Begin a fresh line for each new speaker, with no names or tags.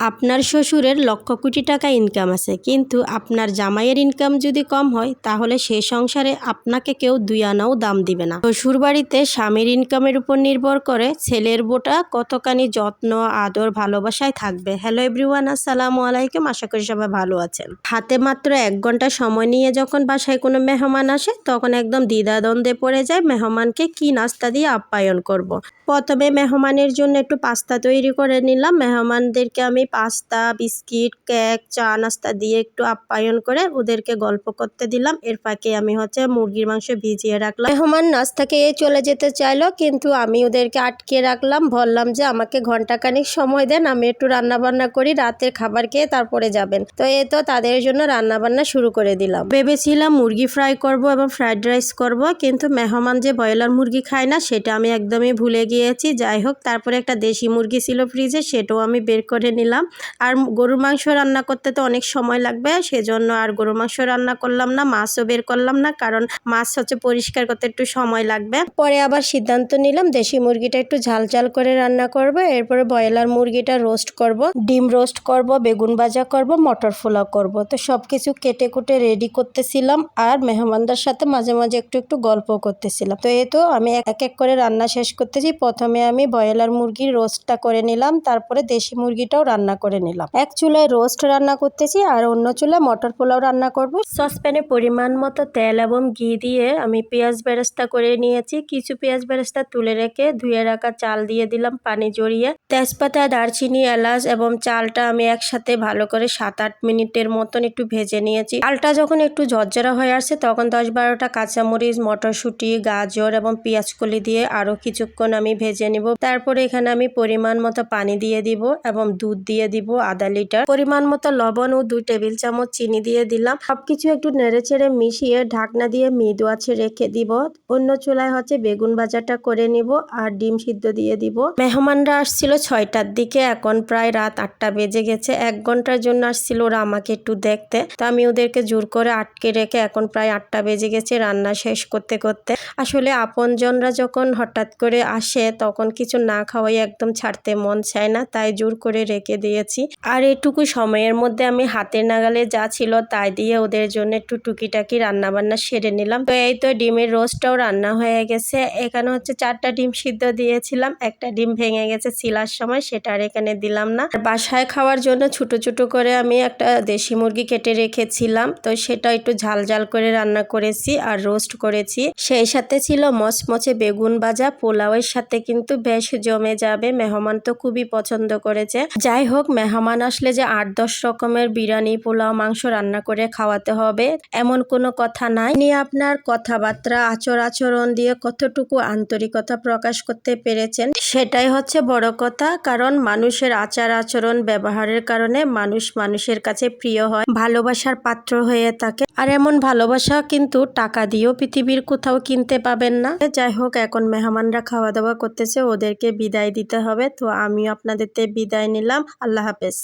আপনার শ্বশুরের লক্ষ কোটি টাকা ইনকাম আছে। কিন্তু আপনার জামাইয়ের ইনকাম যদি কম হয়, তাহলে সে সংসারে আপনাকে কেউ দুই আনাও দাম দিবে না। শ্বশুর বাড়িতে স্বামীর ইনকামের উপর নির্ভর করে ছেলের বোটা কতখানি যত্ন, আদর, ভালোবাসায় থাকবে। হ্যালো এভরিওয়ান আসসালামু আলাইকুম। আশা করি সবাই ভালো আছেন। হাতে মাত্র এক ঘণ্টা সময় নিয়ে যখন বাসায় কোনো মেহমান আসে, তখন একদম দ্বিধাদ্বন্দ্বে পড়ে যায় মেহমানকে কি নাস্তা দিয়ে আপ্যায়ন করব। প্রথমে মেহমানের জন্য একটু পাস্তা তৈরি করে নিলাম। মেহমানদেরকে আমি পাস্তা, বিস্কিট, কেক, চা, নাস্তা দিয়ে একটু আপ্যায়ন করে ওদেরকে গল্প করতে দিলাম। এর ফাঁকে আমি হচ্ছে মুরগির মাংস ভিজিয়ে রাখলাম। মেহমান নাস্তা খেয়ে চলে যেতে চাইলো, কিন্তু আমি ওদেরকে আটকে রাখলাম। বললাম যে, আমাকে ঘন্টাখানিক সময় দেন, আমি একটু রান্না বান্না করি, রাতের খাবার খেয়ে তারপরে যাবেন। তো এ তো তাদের জন্য রান্না বান্না শুরু করে দিলাম। ভেবেছিলাম মুরগি ফ্রাই করব এবং ফ্রাইড রাইস করব, কিন্তু মেহমান যে ব্রয়লার মুরগি খায় না, সেটা আমি একদমই ভুলে গিয়েছি যাই হোক, তারপরে একটা দেশি মুরগি ছিল ফ্রিজে সেটাও আমি বের করে নিলাম। আর গরুর মাংস রান্না করতে তো অনেক সময় লাগবে, সেজন্য আর গরুর মাংস রান্না করলাম না, মাছও বের করলাম না, কারণ মাছ হচ্ছে পরিষ্কার করতে একটু সময় লাগবে। পরে আবার সিদ্ধান্ত নিলাম, দেশি মুরগিটা একটু ঝাল ঝাল করে রান্না করব, এরপরে ব্রয়লার মুরগিটা রোস্ট করব, ডিম রোস্ট করব, বেগুন ভাজা করব, মটর ফোলাও করব। তো সব কিছু কেটে কুটে রেডি করতেছিলাম, আর মেহমানদের সাথে মাঝে মাঝে একটু একটু গল্প করতেছিলাম। তো এই তো আমি এক এক করে রান্না শেষ করতেছি প্রথমে আমি ব্রয়লার মুরগির রোস্টটা করে নিলাম, তারপরে দেশি মুরগিটাও রান্না করে নিলাম। এক চুলায় রোস্ট রান্না করতেছি আর অন্য চুলায় মটর পোলাও রান্না করব। সসপ্যানে পরিমাণ মতো তেল এবং ঘি দিয়ে আমি পেঁয়াজ বেরেস্তা করে নিয়েছি। কিছু পেঁয়াজ বেরেস্তা তুলে রেখে ধুয়ে রাখা চাল দিয়ে দিলাম পানি জড়িয়ে। তেজপাতা, দারচিনি, এলাচ এবং চালটা আমি একসাথে ভালো করে সাত আট মিনিটের মতন একটু ভেজে নিয়েছি। চালটা যখন একটু ঝরঝরা হয়ে আসছে, তখন দশ বারোটা কাঁচামরিচ, মটরশুঁটি, গাজর এবং পেঁয়াজ কলি দিয়ে আরও কিছুক্ষণ আমি ভেজে নিব। তারপরে এখানে আমি পরিমাণ মতো পানি দিয়ে দিব এবং দুধ দিয়ে দিব আধা লিটার। পরিমাণ মতো লবণ ও দুই টেবিল চামচ চিনি দিয়ে দিলাম। সবকিছু একটু নেড়ে চেড়ে মিশিয়ে ঢাকনা দিয়ে মৃদু আছে রেখে দিব। অন্য চুলায় হচ্ছে বেগুন ভাজাটা করে নিব আর ডিম সিদ্ধ দিয়ে দিব। মেহমানরা আসছিল ছয়টার দিকে, এখন প্রায় রাত আটটা বেজে গেছে। এক ঘণ্টার জন্য আসছিল ওরা আমাকে একটু দেখতে। তো আমি ওদেরকে জোর করে আটকে রেখে এখন প্রায় আটটা বেজে গেছে রান্না শেষ করতে করতে। আসলে আপনজনরা যখন হঠাৎ করে আসে তখন কিছু না খাওয়াই একদম ছাড়তে মন চায় না, তাই জোর করে রেখে দিয়েছি। আর এটুকু সময়ের মধ্যে আমি হাতের নাগালে যা ছিল তাই দিয়ে ওদের জন্য একটু টুকিটাকি রান্না বান্না সেরে নিলাম। তো এই তো ডিমের রোস্টটাও রান্না হয়ে গেছে। এখানে হচ্ছে চারটা ডিম সিদ্ধ দিয়েছিলাম, একটা ডিম ভেঙে গেছে ছিলার সময়, সেটা আর এখানে দিলাম না। আর বাসায় খাওয়ার জন্য ছোট ছোট করে আমি একটা দেশি মুরগি কেটে রেখেছিলাম, তো সেটা একটু ঝাল ঝাল করে রান্না করেছি আর রোস্ট করেছি। সেই সাথে ছিল মচমচে বেগুন ভাজা, পোলাওয়ের সাথে কিন্তু বেশ জমে যাবে। মেহমান তো খুবই পছন্দ করেছে। যাই হোক, মেহমান আসলে যে আট দশ রকমের বিরিয়ানি, পোলাও, মাংস রান্না করে খাওয়াতে হবে, এমন কোনো কথা নাই। নিয়ে আপনার কথাবার্তা, আচর আচরণ দিয়ে কতটুকু আন্তরিকতা প্রকাশ করতে পেরেছেন, সেটাই হচ্ছে বড় কথা। কারণ মানুষের আচার আচরণ ব্যবহারের কারণে মানুষ মানুষের কাছে প্রিয় হয়, ভালোবাসার পাত্র হয়ে থাকে। আর এমন ভালোবাসা কিন্তু টাকা দিয়েও পৃথিবীর কোথাও কিনতে পাবেন না। যাই হোক, এখন মেহমানরা খাওয়া দাওয়া করতেছে ওদেরকে বিদায় দিতে হবে। তো আমিও আপনাদেরতে বিদায় নিলাম। আল্লাহ হাফেজ।